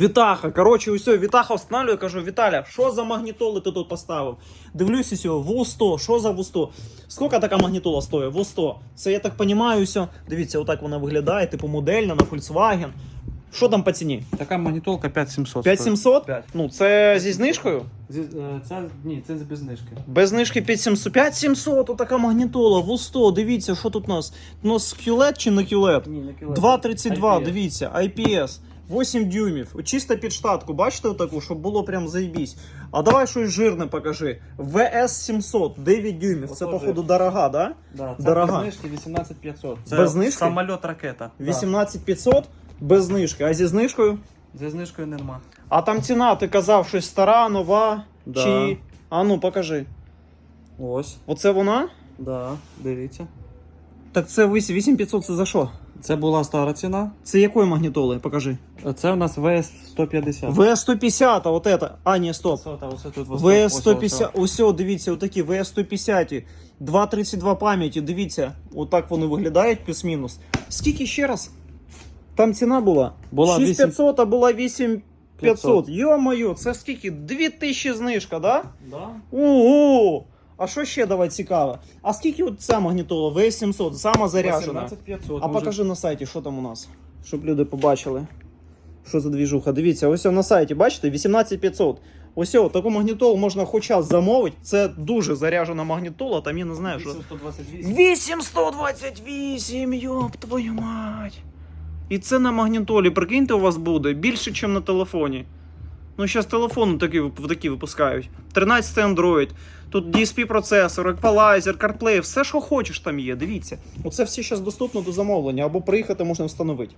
Вітаха, коротше, усе, Вітаха встановлює, кажу, Віталя, що за магнітоли ти тут поставив? Дивлюсь усе, ВУ100, що за ВУ100? Скільки така магнітола стоїть? ВУ100. Це я так розумію, все. Дивіться, отак вона виглядає, типу модельна на Volkswagen. Що там по ціні? Така магнітолка 5700. 5700? П'ять. Ну, це зі знижкою? Зі- е, Це, ні, це без знижки. Без знижки 5700. 5700, отака магнітола, ВУ100, дивіться, що тут у нас? У нас QLED чи не QLED? Ні, не кіло. 2,32, IPS. дивіться, IPS. 8 дюймів. Чисто під штатку, бачите отаку, щоб було прям заєбісь. А давай щось жирне покажи. VS 700, 9 дюймів. Це, походу, дорога, да? Да, це Дорога. без знижки 18500. Це Без знижки? самоліт ракета. 18500 без знижки. А зі знижкою? Зі знижкою нема. А там ціна, ти казав, щось стара, нова. Да. Чи. А ну покажи. Ось, Оце вона? да, дивіться. Так це 8500 це за що? Це була стара ціна. Це якої магнітоли? Покажи. Це у нас ВС 150. VS150, а от это. А, ні, стоп. Оце, оце тут ось- VS ось- 150, ось, дивіться, отакі VS 150, 232 пам'яті, дивіться, отак вони виглядають плюс-мінус. Скільки ще раз? Там ціна була? Була 6500, а була 8500. 500. Йо-моє, це скільки? 2000 знижка, да? Да? Ого! А що ще давай цікаве? А скільки от ця магнітола VS 700, сама заряджена? 18500. А покажи на сайті, що там у нас, щоб люди побачили. Що за двіжуха? Дивіться, ось на сайті, бачите, 18500. Ось о, таку магнітолу можна хоч час замовити. Це дуже заряджена магнітола, там я не знаю, що. 128. 8128, йоп твою мать. І це на магнітолі, прикиньте, у вас буде більше, ніж на телефоні. Ну, зараз телефони такі, такі випускають. 13 Android, тут DSP процесор, еквалайзер, CarPlay, все, що хочеш там є. Дивіться. Оце все зараз доступно до замовлення, або приїхати можна встановити.